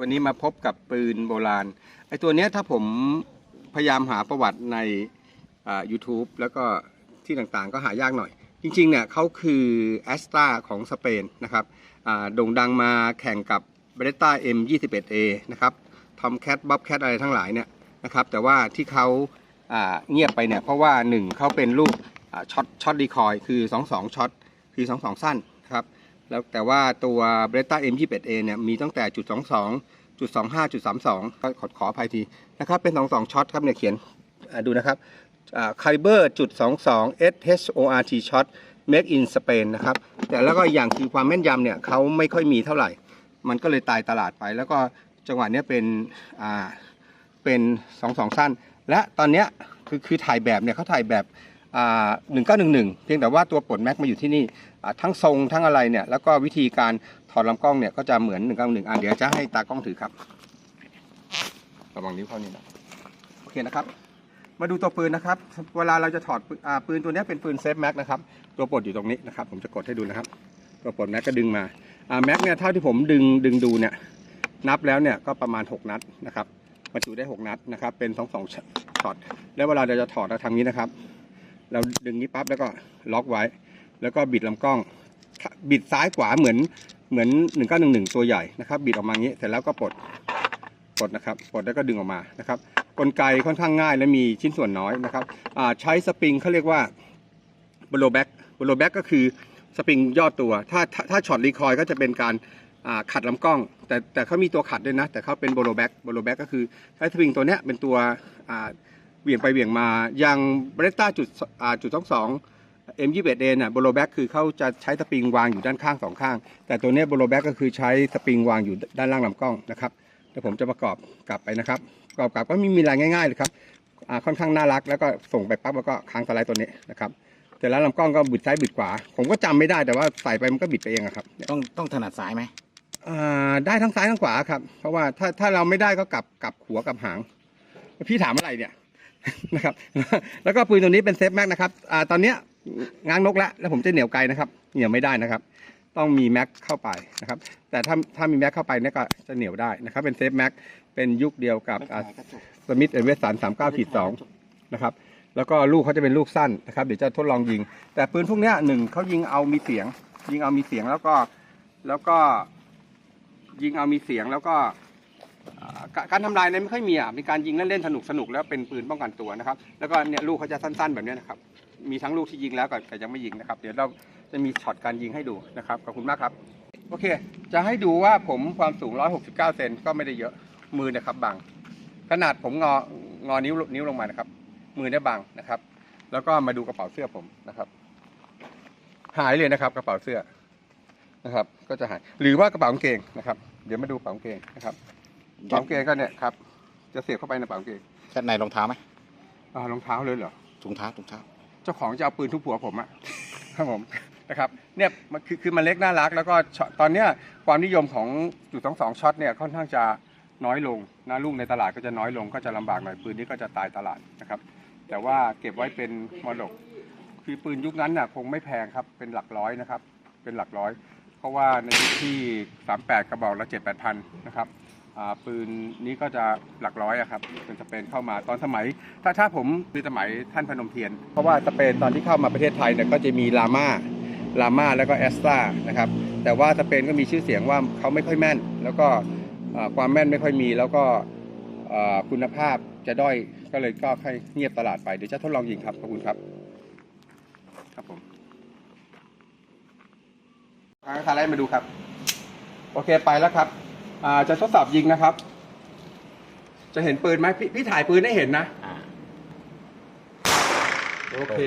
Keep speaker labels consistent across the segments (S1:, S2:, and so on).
S1: วันนี้มาพบกับปืนโบราณไอ้ตัวเนี้ยถ้าผมพยายามหาประวัติในอ่า YouTube แล้วก็ที่ต่างๆก็หายากหน่อย จริงๆเนี่ยเขาคือแอสตราของสเปนนะครับอ่าโด่งดังมาแข่งกับเบรต้า M21A นะครับทอมแคทบ๊อบแคทอะไรทั้งหลายเนี่ยนะครับแต่ว่าที่เขาอ่าเงียบไปเนี่ยเพราะว่าหนึ่งเขาเป็นลูกช็อตช็อตดีคอยคือ 22ช็อตคือ 22 สั้นนะครับ แล้วแต่ว่าตัวเบรต้า M21A เนี่ยมีตั้งแต่จุด22จุด25จุด32ก็ขอขออภัยทีนะครับเป็น 22ช็อตครับเนี่ยเขียนดูนะครับคาลิเบอร์จุด22 SHORT shot make in Spain นะครับแต่แล้วก็อย่างคือความแม่นยำเนี่ยเขาไม่ค่อยมีเท่าไหร่ มันก็เลยตายตลาดไปแล้วก็จังหวะเนี้ยเป็นอ่าเป็น 22 สั้น และตอนเนี้ยคือคือถ่ายแบบเนี่ยเขาถ่ายแบบอ่า1911 เพียงแต่ว่าตัวปลดแม็กมาอยู่ที่นี่ ทั้งทรงทั้งอะไรเนี่ยแล้วก็วิธีการถอดลำกล้องเนี่ยก็จะเหมือน1นึ่งหนึ่งอะเดี๋ยวจะให้ตากล้องถือครับระวังนิ้วเข้านี่นะโอเคนะครับมาดูตัวปืนนะครับ เวลาเราจะถอดปืนตัวนี้เป็นปืนเซฟแม็กนะครับ ตัวปลดอยู่ตรงนี้นะครับ ผมจะกดให้ดูนะครับ ตัวปลดแม็กก็ดึงมาแม็กเนี่ยเท่าที่ผมดึงดึงดูเนี่ยนับแล้วเนี่ยก็ประมาณ 6 นัดนะครับบรรจุได้ 6 นัดนะครับ เป็น2 2ช็อตแล้วเวลาเราจะถอดเราทำนี้นะครับ เราดึงนี้ปั๊บแล้วก็ล็อกไว้ แล้วก็บิดลำกล้อง บิดซ้ายขวาเหมือนเหมือน 1911 ตัวใหญ่นะครับ บิดออกมาอย่างนี้เสร็จแล้วก็ปลดปลดนะครับปลดแล้วก็ดึงออกมานะครับ กลไกค่อนข้างง่ายและมีชิ้นส่วนน้อยนะครับใช้สปริงเขาเรียกว่าบโลแบ็กบโลแบ็กก็คือสปริงย่อตัว ถ้าถ้าถ้าช็อตรีคอยก็จะเป็นการขัดลำกล้อง แต่แต่เขามีตัวขัดด้วยนะ แต่เขาเป็นโบโลแบ็กโบโลแบ็กก็คือใช้สปริงตัวเนี้ยเป็นตัวเหวี่ยงไปเหวี่ยงมา อย่างเบรต้าจุดจุดสองสอง M21A น่ะโบโลแบ็กคือเขาจะใช้สปริงวางอยู่ด้านข้างสองข้าง แต่ตัวเนี้ยโบโลแบ็กก็คือใช้สปริงวางอยู่ด้านล่างลำกล้องนะครับเดี๋ยวผมจะประกอบกลับไปนะครับประกอบกลับก็ไม่มีอะไรง่ายๆเลยครับอ่าค่อนข้างน่ารักแล้วก็ส่งไปปั๊บแล้วก็ค้างสไลด์ตัวนี้นะครับแต่แล้วลำกล้องก็บิดซ้ายบิดขวา ผมก็จำไม่ได้แต่ว่าใส่ไปมันก็บิดไปเองอะครับ
S2: ต้องต้องถนัดซ้ายไหม
S1: อ่าได้ทั้งซ้ายทั้งขวาครับ เพราะว่าถ้าถ้าเราไม่ได้ก็กลับกลับหัวกลับหางพี่ถามอะไรเนี่ยนะครับ แล้วก็ปืนตัวนี้เป็นเซฟแม็กนะครับอ่าตอนเนี้ย ง้างนกแล้วแล้วผมจะเหนียวไกลนะครับเหนียวไม่ได้นะครับ ต้องมีแม็กเข้าไปนะครับ แต่ถ้าถ้ามีแม็กเข้าไปเนี่ยก็จะเหนียวได้นะครับ เป็นเซฟแม็กเป็นยุคเดียวกับสมิธเอเวสันสามเก้าขีดสองนะครับ แล้วก็ลูกเขาจะเป็นลูกสั้นนะครับเดี๋ยวจะทดลองยิง แต่ปืนพวกเนี้ยหนึ่งเขายิงเอามีเสียง ยิงเอามีเสียงแล้วก็แล้วก็ยิงเอามีเสียงแล้วก็อ่าการการทำลายเนี่ยไม่ค่อยมีอะมีการยิงเล่นๆสนุกสนุกๆแล้วเป็นปืนป้องกันตัวนะครับ แล้วก็เนี่ยลูกเขาจะสั้น ๆแบบเนี้ยนะครับ มีทั้งลูกที่ยิงแล้วกับกับยังไม่ยิงนะครับ เดี๋ยวเราจะมีช็อตการยิงให้ดูนะครับขอบคุณมากครับ โอเค จะให้ดูว่าผมความสูง 169 เซนก็ไม่ได้เยอะมือเนะครับบางขนาดผมงองอนิ้วนิ้วลงมานะครับ มือได้บางนะครับ แล้วก็มาดูกระเป๋าเสื้อผมนะครับ หายเลยนะครับ กระเป๋าเสื้อนะครับ ก็จะหายหรือว่ากระเป๋ากางเกงนะครับ เดี๋ยวมาดูกระเป๋ากางเกงนะครับกระเป๋ากางเกงก็เนี่ยครับ จะเสียบเข้าไปในกระเป๋ากางเกง
S2: ชั้นในรองเท้าไหม
S1: อ่ารองเท้าเลยเหรอ
S2: ถุงเท้าถุงเท้า
S1: เจ้าของจะเอาปืนทุบหัวผมอะครับผมนะครับเนี่ยมันคือคือมันเล็กน่ารัก แล้วก็ช็อตตอนเนี้ยความนิยมของจุดสองสองช็อตเนี่ยค่อนข้างจะน้อยลงนะลูกในตลาดก็จะน้อยลงก็จะลำบากหน่อยปืนนี้ก็จะตายตลาดนะครับ แต่ว่าเก็บไว้เป็นมรดกคือปืนยุคนั้นน่ะคงไม่แพงครับเป็นหลักร้อยนะครับ เป็นหลักร้อย เพราะว่าในยุคที่ 38 กระบอกละ7 8พันนะครับ ปืนนี้ก็จะหลักร้อยอะครับเป็นสเปนเข้ามาตอนสมัย ถ้าถ้าผมคือสมัยท่านพนมเทียน เพราะว่าสเปนตอนที่เข้ามาประเทศไทยเนี่ยก็จะมีลาม่าลาม่าแล้วก็แอสตรานะครับแต่ว่าสเปนก็มีชื่อเสียงว่าเขาไม่ค่อยแม่น แล้วก็อ่าความแม่นไม่ค่อยมีแล้วก็อ่าคุณภาพจะด้อยก็เลยก็ค่อยเงียบตลาดไปเดี๋ยวจะทดลองยิงครับขอบคุณครับครับผมทางคาไลมาดูครับ โอเคไปแล้วครับ อ่าจะทดสอบยิงนะครับ จะเห็นปืนไหมพี่พี่ถ่ายปืนให้เห็นนะ
S2: อ่า
S1: โอเค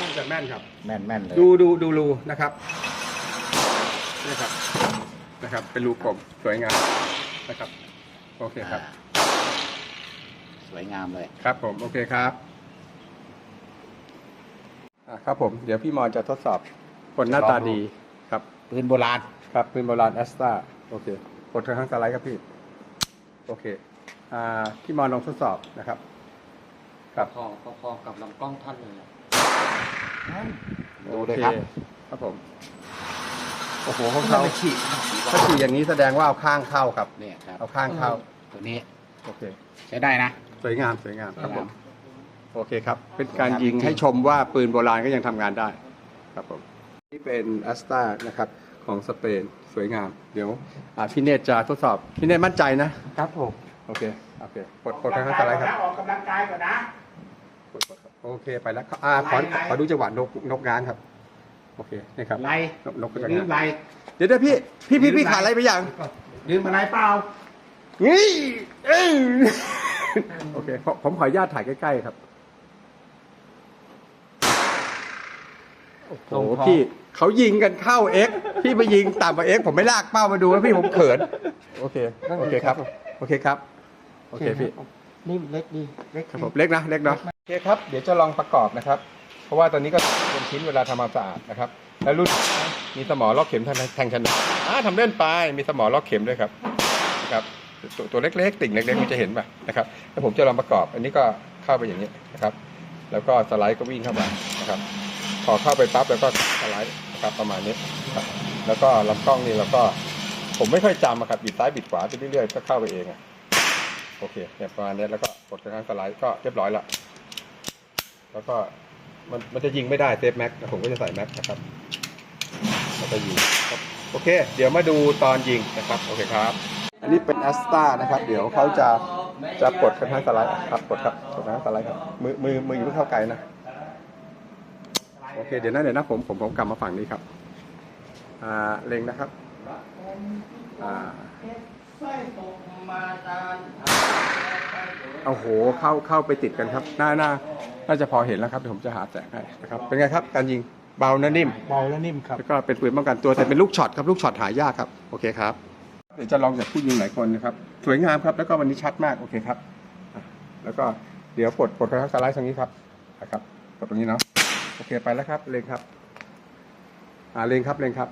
S1: น่าจะแม่นครับ
S2: แม่นแม่นเลย
S1: ดูดูดูรูนะครับนี่ครับนะครับ เป็นรูกลมสวยงามนะครับ โอเคครับ
S2: อ่าสวยงามเลย
S1: ครับผม โอเคครับอะครับผม เดี๋ยวพี่มอนจะทดสอบคนหน้าตาดีครับ
S2: ปืนโบราณ
S1: ครับปืนโบราณแอสตาโอเค กดทางข้างสไลด์ครับพี่ โอเค อ่าพี่มอนลองทดสอบนะครับ ครับ
S3: พอพอๆกับลำกล้องท่านเลยอะ
S2: ดูเลยครับ
S1: โอครับผม โอ้โหของ
S2: เขา
S1: เขา
S2: ไปฉีด
S1: ถ้าฉีดอย่างนี้แสดงว่าเอาข้างเข้าครับ
S2: เนี่ยครับ
S1: เอาข้างเข้า
S2: ตัวนี้
S1: โอเค
S2: ใช้ได้นะ
S1: สวยงามสวยงามครับ
S2: สวย
S1: ผ
S2: งาม
S1: มโอเคครับ เป็นการ
S2: สวยงาม
S1: ยิง
S2: จริงๆ
S1: ให้ชมว่าปืนโบราณก็ยังทำงานได้ ครับผม นี่เป็นแอสตานะครับ ของสเปนสวยงาม เดี๋ยวอ่าพี่เนตรจะทดสอบ พี่เนตรมั่นใจนะ ครับ
S3: ผม
S1: โอเค โอเคกดกดข้างๆสไลด์ครับ
S2: ออกกำลังกายก่อนนะ
S1: กดกดครับโอเคไปแล้วอ่าขอ
S2: ไล่ไล่
S1: ขอดูจังหวะนกนกง้างครับ โอเคนี่ครับ
S2: ไล่
S1: นกนกก็
S2: อ
S1: จะ
S2: ย่าลื
S1: ง้ามง
S2: ไล่
S1: เดี๋ยวเดี๋ยวพี่พี่พี่
S2: ลืม
S1: พี่
S2: ไล่
S1: ขาดอะไรไปอย่าง
S2: ลืมอะไรเปล่า
S1: นี่เอ้ยโอเคผมผมขออนุญาตถ่ายใกล้ๆครับโอ้โห
S3: ตรงพอ
S1: พี่ เขายิงกันเข้าเอ็กพี่ไปยิงต่ำกว่าเอ็กผมไม่ลากเป้ามาดูแล้วพี่ผมเขิน โอเคโอเคครับ โอเคครับ โอเคพี่
S3: นี่เล็กดีเล็ก
S1: ครับ
S3: ดี
S1: ผมเล็กนะเล็กเนาะโอเคครับเดี๋ยวจะลองประกอบนะครับ เพราะว่าตอนนี้ก็เป็นชิ้นเวลาทำความสะอาดนะครับ แล้วรุ่นมีสมอล็อกเข็มแทงแทงชนะอ่าทำเล่นไปมีสมอล็อกเข็มด้วยครับนะครับตัวตัวเล็กๆ ติ่งเล็กๆมันจะเห็นป่ะนะครับแล้วผมจะลองประกอบ อันนี้ก็เข้าไปอย่างนี้นะครับ แล้วก็สไลด์ก็วิ่งเข้ามานะครับ พอเข้าไปปั๊บแล้วก็สไลด์ นะครับประมาณนี้ครับแล้วก็ลำกล้องนี่เราก็ ผมไม่ค่อยจำอะครับบิดซ้ายบิดขวาไปเรื่อยๆก็เข้าไปเองอะโอเคเนี่ยประมาณนี้แล้วก็กดกระทั่งสไลด์ก็เรียบร้อยล้วแล้วก็มันมันจะยิงไม่ได้เซฟแม็กผมก็จะใส่แม็กนะครับแล้วก็ยิงครับโอเค เดี๋ยวมาดูตอนยิงนะครับโอเคครับ อันนี้เป็นแอสตานะครับ เดี๋ยวเขาจะจะกดกระทั่งสไลด์ครับกดครับกดกระทั่งสไลด์ครับมือมือมืออยู่เพิ่เข้าไกลนะ เคเดี๋ยวนะเดี๋ยวนะผมผมผมกลับมาฝั่งนี้ครับอ่าเล็งนะครับอ่าโอ้โหเข้าเข้าไปติดกันครับหน้าหน้าน่าจะพอเห็นแล้วครับเดี๋ยวผมจะหาแสงให้นะครับเป็นไงครับการยิงเบานะนิ่ม
S3: เบาและนิ่มครับ
S1: แล้วก็เป็นปืนป้องกันตัวแต่เป็นลูกช็อตครับลูกช็อตหายากครับโอเคครับเดี๋ยวจะลองจากผู้ยิงหลายคนนะครับสวยงามครับแล้วก็วันนี้ชัดมากโอเคครับอะแล้วก็เดี๋ยวปลดปลดกระทั่งสไลด์ตรงนี้ครับนะครับปลดตรงนี้เนาะ โอเคไปแล้วครับเลงครับ อ่าเลงครับเลงครับ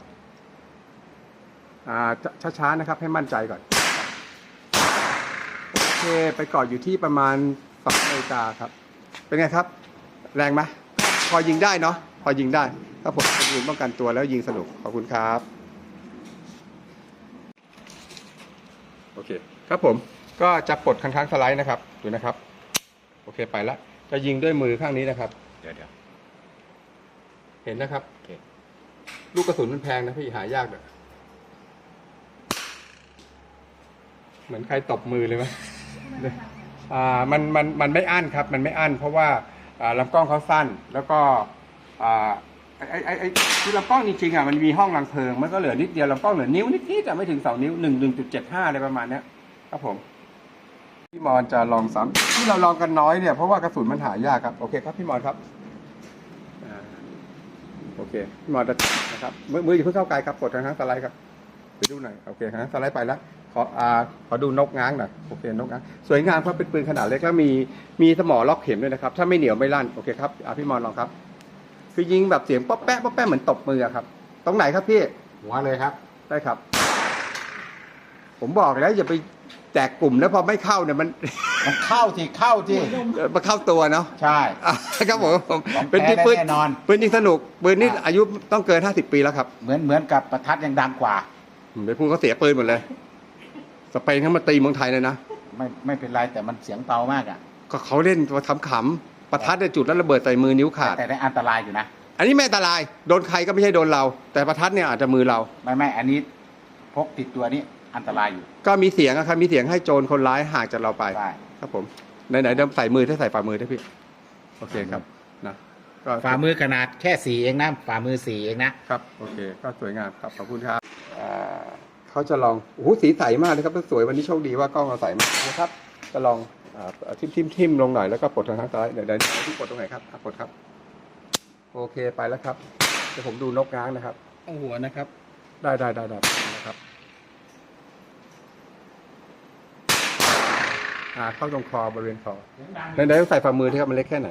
S1: อ่าช้าช้าๆนะครับ ให้มั่นใจก่อน โอเค ไปกอดอยู่ที่ประมาณสองนาฬิกาครับ เป็นไงครับ แรงไหมพอยิงได้เนาะพอยิงได้ถ้าผมเป็นปืนป้องกันตัวแล้วยิงสนุกขอบคุณครับ โอเค ครับผมก็จะปลดข้างๆสไลด์นะครับ ดูนะครับ โอเคไปแล้วจะยิงด้วยมือข้างนี้นะครับ
S2: เดี๋ยวเดี๋ยว
S1: เห็นนะครับ
S2: โอเค
S1: ลูกกระสุนมันแพงนะพี่หายากเลยเหมือนใครตบมือเลยไหมอ่ามันมันมันไม่อั้นครับ มันไม่อั้นเพราะว่าอ่าลำกล้องเขาสั้น แล้วก็อ่าไอ้ไอ้ไอ้คือลำกล้องจริงๆอะมันมีห้องรังเพลิง มันก็เหลือนิดเดียวลำกล้องเหลือนิ้วนิดๆแต่ไม่ถึงสองนิ้วหนึ่งหนึ่งจุดเจ็ดห้าอะไรประมาณเนี้ยครับผมพี่มอนจะลองซ้ำที่เราลองกันน้อยเนี่ยเพราะว่ากระสุนมันหายากครับโอเคครับพี่มอนครับอ่า โอเคพี่หมอจะนะครับมือมืออย่าเพิ่งเข้าไกลครับกดทางข้างสไลด์ครับไปดูหน่อยโอเคฮะสไลด์ไปแล้วขออ่าขอดูนกง้างหน่อยโอเคนกง้างสวยงามครับเป็นปืนขนาดเล็กแล้วมีมีสมอล็อกเข็มด้วยนะครับ ถ้าไม่เหนียวไม่ลั่นโอเคครับอ่าพี่มอนลองครับ คือยิงแบบเสียงป๊อปแป๊ะป๊อปแป๊ะเหมือนตบมืออะครับ ตรงไหนครับพี่
S2: หัวเลยครับ
S1: ได้ครับ ผมบอกแล้วอย่าไป แจกกลุ่มแล้วพอไม่เข้าเนี่ยมัน
S2: มันเข้าที่เข้าที่
S1: มาเข้าตัวเนาะ
S2: ใช่
S1: อะครับผมผม
S2: ของ
S1: เป็น
S2: แท้
S1: ปืน
S2: แน่นอน
S1: ปืนยิงสนุกปืนนี่
S2: อะ
S1: อายุต้องเกินห้าสิบปีแล้วครับ
S2: เหมือนเหมือนกับประทัดยังดังกว่า
S1: ไปพูดเขาเสียปืนหมดเลย สเปนเขามาตีเมืองไทยเลยนะ
S2: ไม่ไม่เป็นไรแต่มันเสียงเบามากอะ
S1: ก็เขาเล่นมาขำๆประทัดเนี่ยจุดแล้วระเบิดใส่มือนิ้วขาด
S2: แต่ได้อันตรายอยู่นะ
S1: อันนี้ไม่อันตราย โดนใครก็ไม่ใช่โดนเรา แต่ประทัดเนี่ยอาจจะมือเรา
S2: ไม่ไม่อันนี้พกติดตัวนี้ อันตรายอยู่
S1: ก็มีเสียงอะครับมีเสียงให้โจรคนร้ายห่างจากเราไป
S2: ใช่
S1: ครับผมไหนๆเดิมใส่มือถ้าใส่ฝ่ามือได้พี่ โอเคครับนะก็
S2: ฝ่ามือขนาดแค่สีเองนะฝ่ามือสีเองนะครับ
S1: โอเค ก็สวยงามครับขอบคุณครับอ่าเขาจะลองโอ้โหสีใสมากเลยครับสวยวันนี้โชคดีว่ากล้องเราใสมากนะครับ จะลองอ่าทิมทิมทิมลงหน่อยแล้วก็ปลดทางข้างซ้ายเดี๋ยวเดี๋ยวที่ปลดตรงไหนครับอะปลดครับ โอเคไปแล้วครับเดี๋ยวผมดูนกง้างนะครับ
S3: เอาหัวนะครับ
S1: ได้ได้ได้ได้นะครับ อ่าเข้าตรงคอบริเวณคอไหนๆต้องใส่ฝ่ามือที่ครับมันเล็กแค่ไหน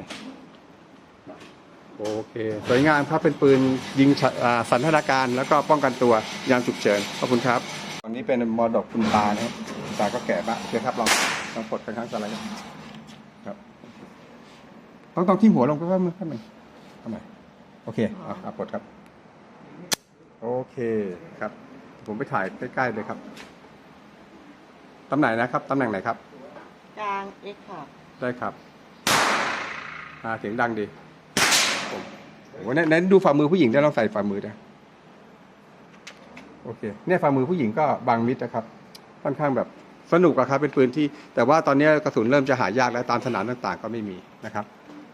S1: โอเค สวยงามครับเป็นปืนยิงฉะอ่าสันทนาการแล้วก็ป้องกันตัวยามฉุกเฉินขอบคุณครับตอนนี้เป็นมอดอกคุณตานะครับคุณตาก็แก่ปะโอเคครับลองลองกดกันครั้งสไลด์ครับต้องต้องที่หัวลงไปว่ามือข้างหนึ่งทำไมโอเคอะอะกดครับ โอเคครับ ผมไปถ่ายใกล้ๆเลยครับตำแหน่งนะครับตำแหน่งไหนครับ
S4: กลาง X ค่ะ
S1: ได้ครับอ่าเสียงดังดีผมวันนั้นนั้นดูฝ่ามือผู้หญิงได้ลองใส่ฝ่ามือนะโอเคเนี่ยฝ่ามือผู้หญิงก็บางมิดนะครับ ค่อนข้างแบบสนุกอะครับ เป็นปืนที่ แต่ว่าตอนนี้กระสุนเริ่มจะหายากแล้วตามสนามต่างๆ ก็ไม่มีนะครับ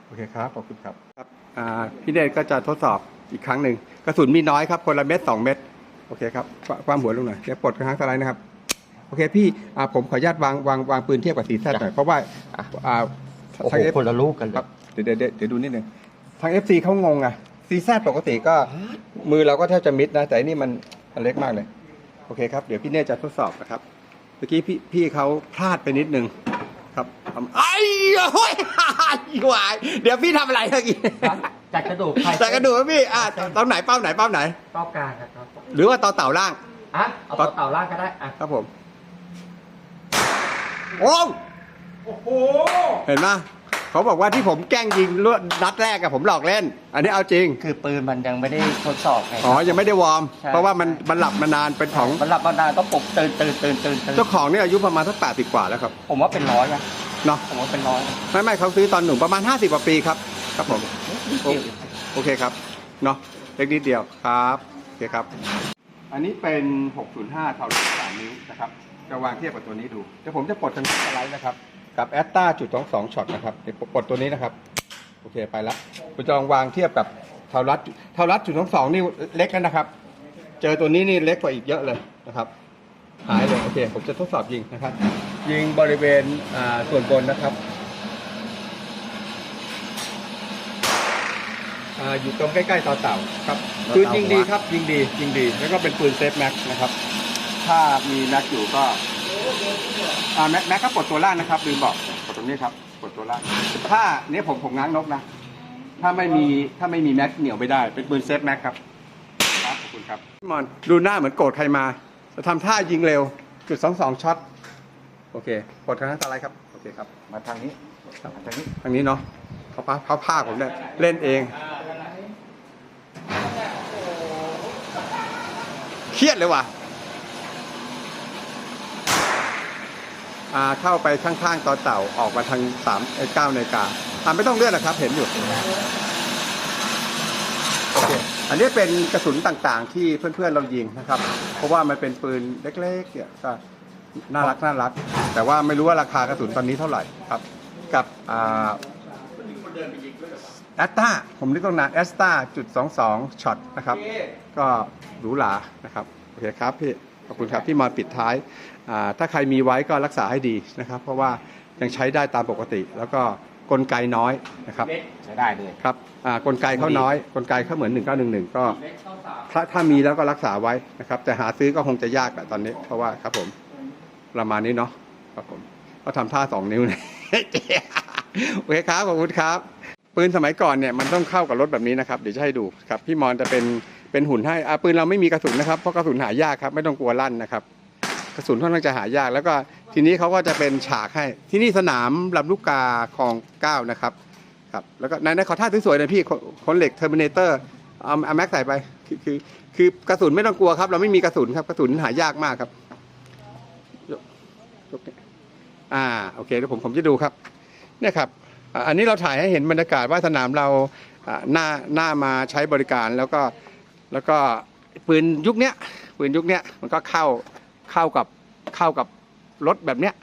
S1: โอเคครับขอบคุณครับครับพี่เดชก็จะทดสอบอีกครั้งหนึ่งกระสุนมีน้อยครับ คนละเม็ดสองเม็ดโอเคครับควความหัวลงหน่อยเดี๋ยวปลดกระหังสไลด์นะครับ โอเคพี่อ่าผมขออนุญาตวางวางวางปืนเทียบกับสีแซดหน่อยเพราะว่าอ่า
S3: โอ้โห
S1: ทาง F
S3: คนละลูกกันเล
S1: ครั
S3: ย
S1: บเดี๋ยวเดี๋ยวเดี๋ยวเดี๋ยวดูนิดนึงทาง FC เขางงอะซีแซปกติก็มือเราก็แทบจะมิดนะ แต่อันนี่มันมันเล็กมากเลย โอเคครับ เดี๋ยวพี่เน่จะทดสอบนะครับ เมื่อกี้พี่พี่เขาพลาดไปนิดนึงครับทำไอ้โอ้ยหวายเดี๋ยวพี่ทำอะไรเมื่อกี้
S3: จากกระดูกใคร
S1: แต่กระดูกพี่อะตอนไหนเป้าไหนเป้าไหน
S3: เป้ากลางครับ
S1: หรือว่าตอนเต่าล่าง
S3: อะเอาตัวเต่าล่างก็ได้อะ
S1: ครับผม โอ้โอ้โห เห็นไหมเขาบอกว่าที่ผมแกล้งยิงลวดนัดแรกอะผมหลอกเล่น อันนี้เอาจริง
S3: คือปืนมันยังไม่ได้ทดสอบไง
S1: อ๋อยังไม่ได้วอร์ม
S3: ใช่
S1: เพราะว่ามันมันหลับมานานเป็นของ
S3: มันหลับมานานต้องปลุกตื่นตื่นตื่นตื่นตื่น
S1: เจ้าของเนี่ยอายุประมาณสักแปดสิบกว่าแล้วครับ
S3: ผมว่าเป็นร้อยนะ
S1: เนาะ
S3: ผมว่าเป็นร้อย
S1: ไม่ไม่เขาซื้อตอนหนุ่มประมาณห้าสิบกว่าปีครับ ครับผมโอเคครับ เนาะเล็กนิดเดียวครับ โอเคครับ อันนี้เป็น 605เท่ากับ3นิ้วนะครับ จะวางเทียบกับตัวนี้ดูเดี๋ยวผมจะปลดทางสไลด์นะครับ กับแอตตาจุดสองสองช็อตนะครับเดี๋ยวปลดตัวนี้นะครับ โอเคไปละคุณจะลองวางเทียบกับเท่ารัดเท่ารัดจุดสองสองนี่เล็กแล้วนะครับ เจอตัวนี้นี่เล็กกว่าอีกเยอะเลยนะครับหายเลยโอเคผมจะทดสอบยิงนะครับ ยิงบริเวณอ่าส่วนบนนะครับอ่าอยู่ตรงใกล้ๆต่อเต่าครับปืนยิงดีครับยิงดียิงดี แล้วก็เป็นปืนเซฟแม็กนะครับ ถ้ามีแม็กอยู่ก็อ่าแม็กแม็กก็ปลดตัวล่างนะครับลืมบอกปลดตรงนี้ครับปลดตัวล่างถ้าเนี้ยผมผมง้างนกนะ ถ้าไม่มีถ้าไม่มีแม็กเหนียวไม่ได้ เป็นปืนเซฟแม็กครับครับขอบคุณครับพี่มอนดูหน้าเหมือนโกรธใครมาจะทำท่ายิงเร็วจุดสองสองช็อตโอเคปลดคณะอะไรครับโอเคครับ
S2: มาทางนี้
S1: ครับ
S2: มาทางนี้
S1: ทางนี้เนาะเขาพาเขาพาผมเนี่ยเล่นเองเครียดเลยว่ะ อ่า เข้าไปข้างๆต่อเต่าออกมาทางสามเก้านาฬิกาอ่าไม่ต้องเลื่อนนะครับ เห็นอยู่โอเคอันนี้เป็นกระสุนต่างๆ ที่เพื่อนๆเรายิงนะครับ เพราะว่ามันเป็นปืนเล็กๆเนี่ยก็น่ารักน่ารัก แต่ว่าไม่รู้ว่าราคากระสุนตอนนี้เท่าไหร่ครับ กับแอสตาผมนึกตั้งนานแอสตาจุดสองสองช็อตนะครับ ก็หรูหรานะครับ โอเคครับพี่ ขอบคุณครับที่มาปิดท้ายอ่าถ้าใครมีไว้ก็รักษาให้ดีนะครับ เพราะว่ายังใช้ได้ตามปกติ แล้วก็กลไกน้อยนะครับ
S2: ใช้ได้เลย
S1: ครับอ่ากลไกเขาน้อย กลไกเขาเหมือน 1911 ก็ถ้าถ้ามีแล้วก็รักษาไว้นะครับ แต่หาซื้อก็คงจะยากแหละตอนนี้ เพราะว่าครับผมประมาณนี้เนาะครับผมก็ทำท่าสองนิ้วเนี่ยโอเคครับขอบคุณครับ ปืนสมัยก่อนเนี่ยมันต้องเข้ากับรถแบบนี้นะครับ เดี๋ยวจะให้ดูครับ พี่มอนจะเป็น เป็นหุ่นให้อาปืนเราไม่มีกระสุนนะครับเพราะกระสุนหายากครับไม่ต้องกลัวลั่นนะครับ กระสุนค่อนข้างจะหายากแล้วก็ทีนี้เขาก็จะเป็นฉากให้ ที่นี่สนามลำลูกกาคลองเก้านะครับครับแล้วก็ในในขอท่าสวยๆหนะพี่คนคนเหล็กเทอร์มินเตอร์เอาเอาแม็กใส่ไปคือคือคือกระสุนไม่ต้องกลัวครับ เราไม่มีกระสุนครับกระสุนหายากมากครับอ่าโอเคเดี๋ยวผมผมจะดูครับ เนี่ยครับ อันนี้เราถ่ายให้เห็นบรรยากาศว่าสนามเราหน้าหน้ามาใช้บริการแล้วก็ แล้วก็ปืนยุคเนี้ยปืนยุคเนี้ยมันก็เข้าเข้ากับเข้ากับรถแบบเนี้ย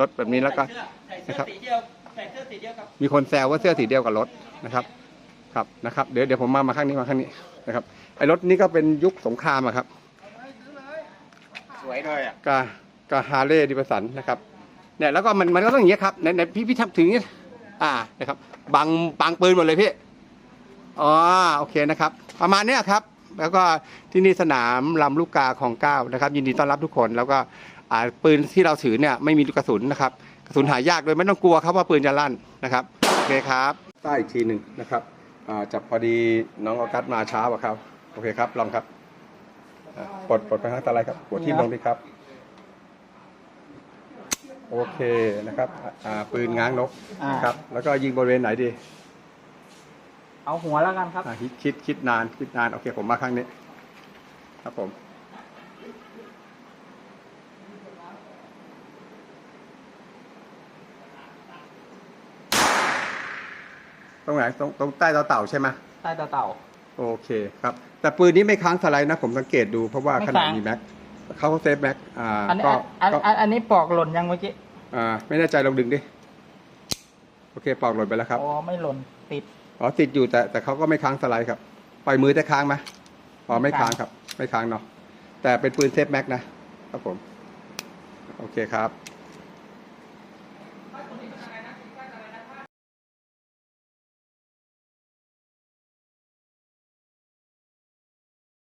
S1: รถแบบนี้แล้วก็
S4: ใส่เสื้
S1: นะครั
S4: อบสีเดียวใส่เสื้อสีเดียวกับ
S1: มีคนแซวว่าเสื้อสีเดียวกับรถนะครับครับนะครับเดี๋ยวเดี๋ยวผมมามาข้างนี้มาข้างนี้นะครับไอ้รถนี้ก็เป็นยุคสงครามอะครับ
S2: สวยเลยอะ
S1: ก็ก็ฮาร์เลย์ดิวสันนะครับเนี่ยแล้วก็มันมันก็ต้องอย่างเงี้ยครับในในพี่พี่ทำถึงอย่างเงี้ยอ่านะครับบังบังปืนหมดเลยพี่อ๋อโอเคนะครับ ประมาณเนี้ยครับ แล้วก็ที่นี่สนามลำลูกกาของเก้านะครับ ยินดีต้อนรับทุกคน แล้วก็ปืนที่เราถือเนี่ยไม่มีลูกกระสุนนะครับกระสุนหายากโดยไม่ต้องกลัวครับว่าปืนจะลั่นนะครับโอเคครับใต้อีกทีหนึ่งนะครับจับพอดีน้องออกัสมาช้าป่ะครับโอเคครับลองครับปลดปลดไปข้างตะไลครับปลดที่ลงดีครับ โอเคนะครับปืนง้างนกครับ แล้วก็ยิงบริเวณไหนดี
S3: เอาหัวแล้วกันครับ
S1: อ่าคิดคิดคิดนานคิดนานโอเคผมมาข้างนี้ครับผม ตรงไหนตรงตรงใต้เตาเต่าใช่ไหม
S3: ใต้ตาเต่า
S1: โอเคครับ แต่ปืนนี้ไม่ค้างสไลด์นะผมสังเกตดูเพราะว่า
S3: ไม่
S1: ขนาด
S3: ค้าง
S1: มีแม็กเขาเซฟแม็กอ่า
S3: อันนี้
S1: ก็
S3: อัน
S1: ก็
S3: อันอันนี้ปอกหล่นยังเมื่อกี้
S1: อ่าไม่แน่ใจลองดึงดิ โอเคปอกหล่นไปแล้วครับ
S3: อ๋อไม่หล่นติด
S1: อ๋อติดอยู่แต่แต่เขาก็ไม่ค้างสไลด์ครับ ปล่อยมือแต่ค้างไหมอ๋อไม่ค้างครับ ไม่ค้างเนาะแต่เป็นปืนเซฟแม็กนะครับผม โอเคครับ